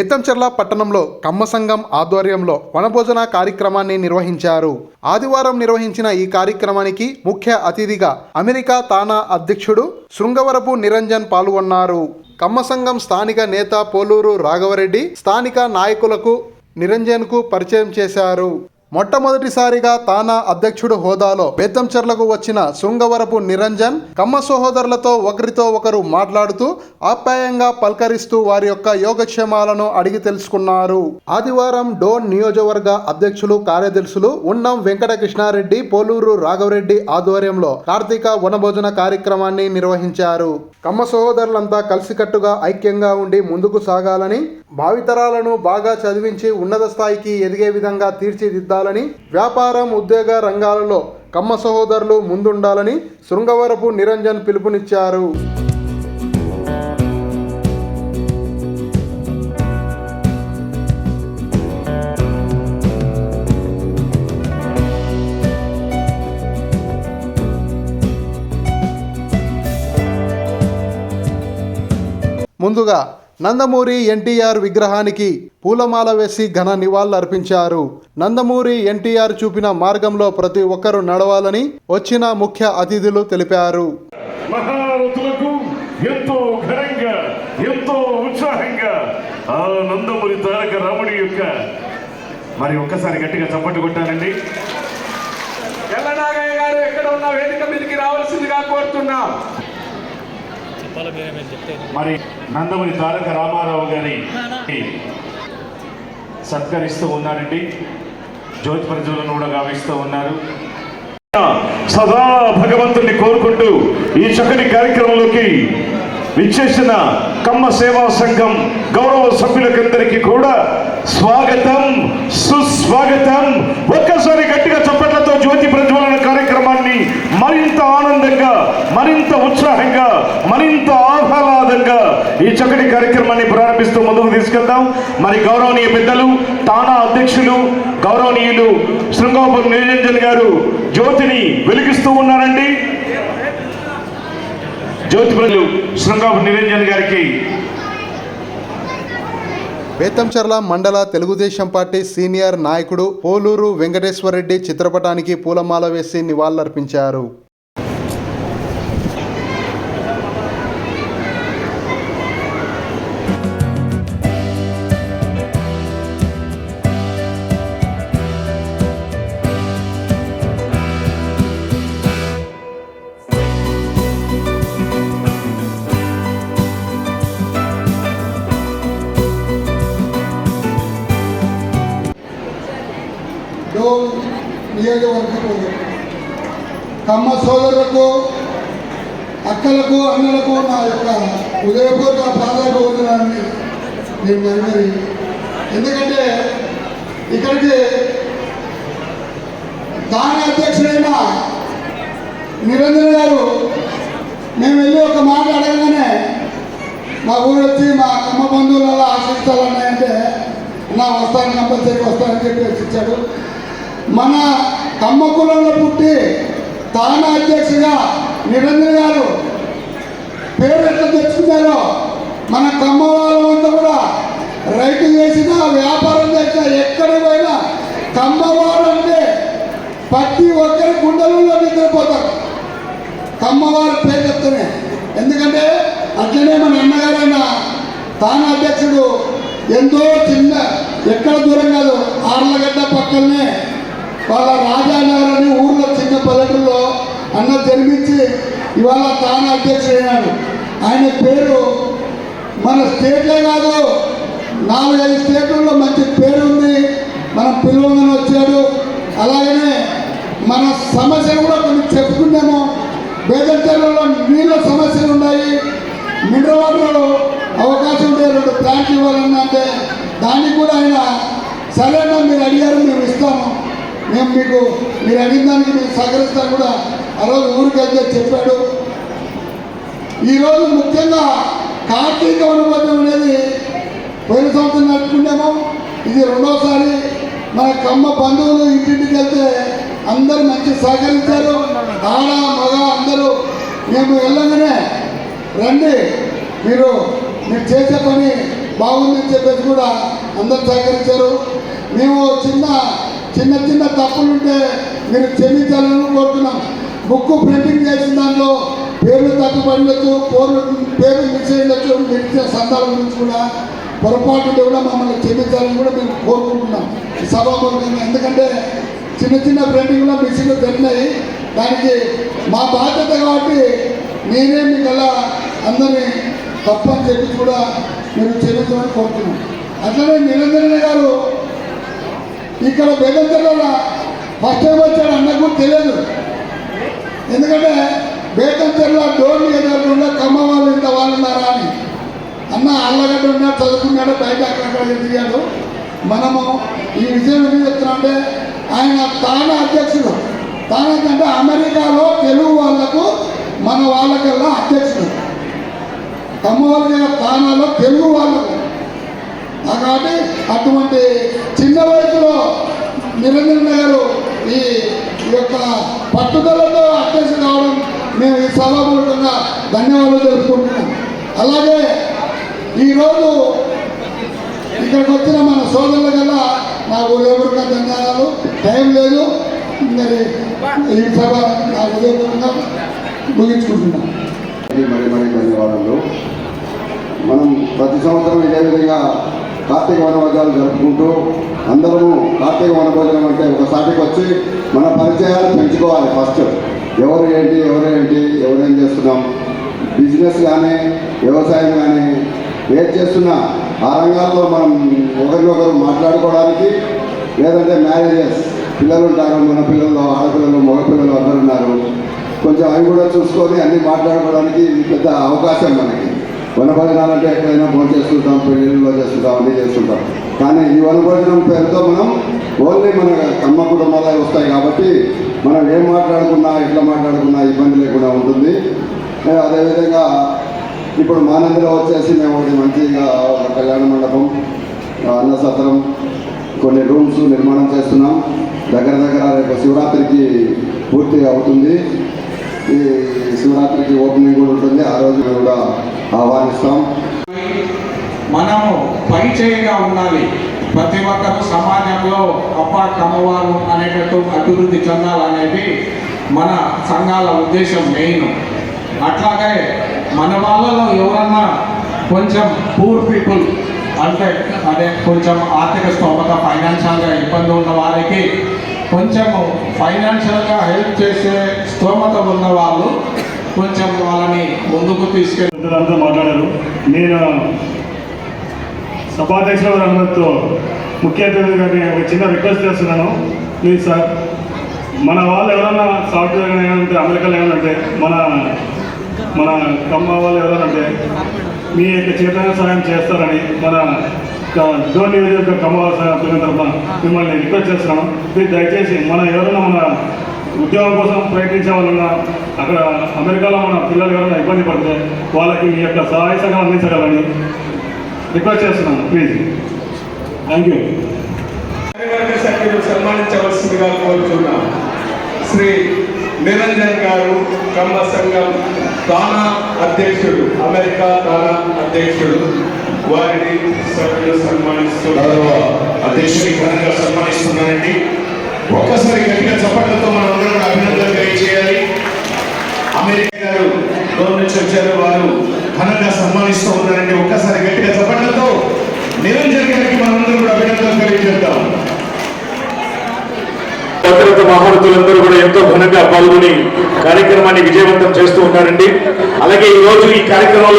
బేతంచెర్ల పట్టణంలో కమ్మ సంఘం ఆధ్వర్యంలో వనభోజన కార్యక్రమాన్ని నిర్వహించారు. ఆదివారం నిర్వహించిన ఈ కార్యక్రమానికి ముఖ్య అతిథిగా అమెరికా తానా అధ్యక్షుడు శృంగవరపు నిరంజన్ పాల్గొన్నారు. కమ్మ సంఘం స్థానిక నేత పోలూరు రాఘవరెడ్డి స్థానిక నాయకులకు నిరంజన్కు పరిచయం చేశారు. మొట్టమొదటిసారిగా తానా అధ్యక్షుడు హోదాలో బేతంచెర్లకు వచ్చిన శృంగవరపు నిరంజన్ కమ్మ సహోదరులతో ఒకరితో ఒకరు మాట్లాడుతూ ఆప్యాయంగా పలకరిస్తూ వారి యొక్క యోగక్షేమాలను అడిగి తెలుసుకున్నారు. ఆదివారం డోన్ నియోజకవర్గ అధ్యక్షులు కార్యదర్శులు ఉన్నం వెంకటకృష్ణారెడ్డి పోలూరు రాఘవరెడ్డి ఆధ్వర్యంలో కార్తీక వనభోజన కార్యక్రమాన్ని నిర్వహించారు. కమ్మ సహోదరులంతా కలిసికట్టుగా ఐక్యంగా ఉండి ముందుకు సాగాలని భావితరాలను బాగా చదివించి ఉన్నత స్థాయికి ఎదిగే విధంగా తీర్చిదిద్దాలని వ్యాపారం ఉద్యోగ రంగాలలో కమ్మ సహోదరులు ముందుండాలని శృంగవరపు నిరంజన్ పిలుపునిచ్చారు. ముందుగా నందమూరి ఎన్టీఆర్ విగ్రహానికి పూలమాల వేసి ఘన నివాళులర్పించారు నందమూరి ఎన్టీఆర్ చూపిన మార్గంలో ప్రతి ఒక్కరూ నడవాలని వచ్చిన ముఖ్య అతిథులు తెలిపారు. మహారథులకు ఎంతో ఘనంగా ఎంతో ఉత్సాహంగా ఆ నందమూరి తారక రాముడి యొక్క మరి ఒక్కసారి గట్టిగా చప్పట్లు కొట్టానండి ఎల్లనాగయ్య గారు ఎక్కడ ఉన్న వేదిక మీదకి రావాల్సిందిగా కోరుతున్నాం. మరి నందమూరి తారక రామారావు గారి సత్కరిస్తూ ఉన్నారండి. జ్యోతి ప్రజలను కూడా గావిస్తూ ఉన్నారు. సదా భగవంతుని కోరుకుంటూ ఈ చక్కటి కార్యక్రమంలోకి విచ్చేసిన కమ్మ సేవా సంఘం గౌరవ సభ్యులకందరికీ కూడా స్వాగతం సుస్వాగతం. ఒక్కసారి గట్టిగా చప్పట్లతో జ్యోతి ప్రజ్వలన కార్యక్రమాన్ని మరింత ఆనందంగా మరింత ఉత్సాహంగా మరింత ఆహ్లాదంగా ఈ చక్కటి కార్యక్రమాన్ని ప్రారంభిస్తూ తీసుకెళ్తాం. మరి గౌరవనీయ పెద్దలు తానా అధ్యక్షులు గౌరవనీయులు శృంగాపురం నిరంజన్ గారు జ్యోతిని వెలిగిస్తూ ఉన్నారండి. జ్యోతి ప్రజలు శృంగాపురం నిరంజన్ గారికి. బేతంచర్ల మండల తెలుగుదేశం పార్టీ సీనియర్ నాయకుడు పోలూరు వెంకటేశ్వరరెడ్డి చిత్రపటానికి పూలమాల వేసి నివాళులర్పించారు. డోల్ నియోజకవర్గపు కమ్మ సోదరులకు అక్కలకు అన్నలకు నా యొక్క ఉదయపూర్వక పాదాభివందనాన్ని నేను మరి ఎందుకంటే ఇక్కడికి దాని అధ్యక్షుడైన నిరంజన్ గారు మేము వెళ్ళి ఒక మాట అడగగానే మా ఊరు వచ్చి మా అమ్మ బంధువులలో ఆశిస్తాలన్నాయంటే నా వస్తాను కంపల్సరీ వస్తానని చెప్పి ఇచ్చాడు. మన కమ్మ కులంలో పుట్టి తానా అధ్యక్షుగా నిరంజన్ గారు పేరు ఎట్లా తెచ్చుకున్నారో మన కమ్మ వాళ్ళంతా కూడా రైతు చేసిన వ్యాపారం చేసినా ఎక్కడ పోయినా కమ్మవారు అంటే ప్రతి ఒక్కరి గుండెలలో నిద్రపోతారు. కమ్మవారు పేరు చెప్తూనే. ఎందుకంటే అట్లనే మన అన్నగారైన తాను అధ్యక్షుడు ఎంతో చిన్న ఎక్కడ దూరం కాదు ఆర్లగడ్డ పక్కనే వాళ్ళ రాజానగర్ అని ఊర్లో చిన్న పల్లెటూరులో అన్న జన్మించి ఇవాళ తాను అధ్యక్షుడైనాడు ఆయన పేరు మన స్టేట్లే కాదు నాలుగైదు స్టేట్లలో మంచి పేరు ఉంది. మన పిలువమని వచ్చాడు. అలాగనే మన సమస్యలు కూడా కొన్ని చెప్పుకున్నాము బేదంచర్లలో నీళ్ళ సమస్యలు ఉన్నాయి. మినరల్ వాటర్లో అవకాశం ఉండే రెండు ప్లాంట్లు ఇవ్వాలన్నా అంటే దానికి కూడా ఆయన సరేనా మీరు అడిగారు మేము ఇస్తాము. మేము మీకు మీరు అడిగిన దానికి మేము సహకరిస్తాం కూడా. ఆ రోజు ఊరికి వెళ్తే చెప్పాడు. ఈరోజు ముఖ్యంగా కార్తీక వనభోజనం అనేది పోయిన సంవత్సరం నడుపుకున్నాము. ఇది రెండోసారి మన కమ్మ బంధువులు ఇంటింటికి వెళ్తే అందరూ మంచి సహకరించారు. ఆడ మగ అందరూ మేము వెళ్ళగానే రండి మీరు మీరు చేసే పని బాగుందని చెప్పేసి కూడా అందరు సహకరించారు. మేము చిన్న చిన్న చిన్న తప్పులుంటే మీరు క్షమించాలని కోరుతున్నాం. బుక్ ప్రింటింగ్ చేసిన దాంట్లో పేర్లు తప్పుపడవచ్చు పేర్లు పేర్లు మిక్స్ అయ్యొచ్చు మీరు సందర్భం సంతాల గురించి కూడా పొరపాటు కూడా మమ్మల్ని క్షమించాలని కూడా మేము కోరుకుంటున్నాం. ఈ సభాపూర్వకంగా ఎందుకంటే చిన్న చిన్న ప్రింటింగ్లో మిషన్లు జరిగినాయి. దానికి మా బాధ్యత కాబట్టి నేనే మీకల్లా అందరినీ తప్పని చెప్పి కూడా మీరు క్షమించమని కోరుతున్నాం. అట్లనే నిరంజన గారు ఇక్కడ బేదంతర్ల ఫస్ట్ టైం వచ్చాడు అన్నకు తెలియదు. ఎందుకంటే బేదంతర్ల డోర్లు ఎదురుకుండా కమ్మ వాళ్ళు ఇంత వాళ్ళు ఉన్నారా అని. అన్న అల్లగడ్డ ఉన్నాడు చదువుకున్నాడు బయట అక్కడ తిరిగాడు మనము ఈ విషయం ఎందుకు చెప్తున్నామంటే ఆయన తాన అధ్యక్షుడు. తాన అంటే అమెరికాలో తెలుగు వాళ్ళకు మన వాళ్ళకల్లా అధ్యక్షుడు. కమ్మ వాళ్ళ తానాలో తెలుగు వాళ్ళకు. కాబట్టి అటువంటి నిరంజన్ గారు ఈ యొక్క పట్టుదలతో అధ్యక్ష కావడం మేము ఈ సభాపూర్వకంగా ధన్యవాదాలు తెలుపుకుంటున్నాం. అలాగే ఈరోజు ఇక్కడికి వచ్చిన మన సోదరుల కల్లా నాకు ఉదయపూర్వక ధన్యవాదాలు? టైం లేదు. మరి ఈ సభ నాకు ఉదయపూర్వకంగా ముగించుకుంటున్నాం. మరి మరి ధన్యవాదాలు. మనం ప్రతి సంవత్సరం ఇదే విధంగా కార్తీక వనభోజనాలు జరుపుకుంటూ అందరము కార్తీక వనభోజనం అంటే ఒకసారికి వచ్చి మన పరిచయాలు పెంచుకోవాలి ఫస్ట్. ఎవరు ఏంటి ఎవరు ఏంటి ఎవరేం చేస్తున్నాం? బిజినెస్ కానీ వ్యవసాయం కానీ ఏది చేస్తున్నా ఆ రంగాల్లో మనం ఒకరినొకరు మాట్లాడుకోవడానికి లేదంటే మ్యారేజెస్. పిల్లలు ఉంటారు మన పిల్లలు ఆడపిల్లలు మగపిల్లలు అందరు ఉన్నారు. కొంచెం అవి కూడా చూసుకొని అన్ని మాట్లాడుకోవడానికి పెద్ద అవకాశం మనకి. వనభోజనాలు అంటే ఎక్కడైనా భోజనం చేసుకుంటాం పెళ్ళిళ్ళలో చేసుకుంటాం అన్నీ చేసుకుంటాం కానీ ఈ వనభోజనం పేరుతో మనం ఓన్లీ మన కమ్మ కుటుంబాలే వస్తాయి కాబట్టి మనం ఏం మాట్లాడుకున్నా ఎట్లా మాట్లాడుకున్నా ఇబ్బంది లేకుండా ఉంటుంది. అదేవిధంగా ఇప్పుడు మానందిలో వచ్చేసి మేము ఒకటి మంచిగా ఒక కళ్యాణ మండపం ఆ, అన్నసత్రం కొన్ని రూమ్స్ నిర్మాణం చేస్తున్నాం. దగ్గర దగ్గర రేపు శివరాత్రికి పూర్తి అవుతుంది. ఈ శివరాత్రికి ఓపెనింగ్ కూడా ఉంటుంది. ఆ రోజు కూడా ఆహ్వానిస్తాం. మనము పై ఉండాలి. ప్రతి ఒక్కరు సమాజంలో అప్ప కమ్మవారు అనేటట్టు అభివృద్ధి చెందాలనేది మన సంఘాల ఉద్దేశం మెయిన్. అట్లాగే మన వాళ్ళలో ఎవరన్నా కొంచెం పూర్ పీపుల్ అంటే అదే కొంచెం ఆర్థిక స్తోమత ఫైనాన్షియల్గా ఇబ్బంది ఉన్న వారికి కొంచెం ఫైనాన్షియల్గా హెల్ప్ చేసే స్తోమత ఉన్న వాళ్ళు కొంచెం వాళ్ళని ముందుకు తీసుకెళ్ళి మాట్లాడారు. నేను సభాధ్యక్షుల అందరితో ముఖ్య అతిథి గారిని ఒక చిన్న రిక్వెస్ట్ చేస్తున్నాను. ప్లీజ్ సార్ మన వాళ్ళు ఎవరన్నా సాఫ్ట్వేర్ ఏమంటే అమెరికాలో ఏమైనా ఉంటే మన మన కమ్మ వాళ్ళు ఎవరైనా ఉంటే మీ యొక్క చేతన సహాయం చేస్తారని మన ధోని డోర్ నియోజకవర్గ తరఫున మిమ్మల్ని రిక్వెస్ట్ చేస్తున్నాను మీరు దయచేసి మన ఎవరైనా మన ఉద్యోగం కోసం ప్రయత్నించే వాళ్ళు అక్కడ అమెరికాలో మన పిల్లలు ఎవరైనా ఇబ్బంది పడితే వాళ్ళకి మీ యొక్క సహాయ సహకారం అందించగలని రిక్వెస్ట్ చేస్తున్నాను ప్లీజ్ థ్యాంక్ యూ సన్మానించవలసిందిగా కోరుతున్నాం శ్రీ నిరంజన్ గారు కమ్మ సంఘం తానా అధ్యక్షుడు అమెరికా తానా అధ్యక్షుడు. వారిని సభ్యులు సన్మానిస్తున్నారు అధ్యక్షుడి ఘనంగా సన్మానిస్తున్నానండి ఒక్కసారి గట్టిగా చప్పట్లతో మనం అందరం అభినందనలు తెలియజేయాలి. అమెరికా గారు నుంచి వచ్చారు వారు ఘనంగా సన్మానిస్తూ ఉన్నారండి. ఒక్కసారి గట్టిగా చప్పట్లతో నిరంజన్ గారికి మనందరం కూడా అభినందనలు తెలియజేద్దాం. భద్రత మహారథులందరూ కూడా ఎంతో ఘనంగా పాల్గొని కార్యక్రమాన్ని విజయవంతం చేస్తూ ఉన్నారండి. అలాగే ఈ రోజు ఈ కార్యక్రమంలో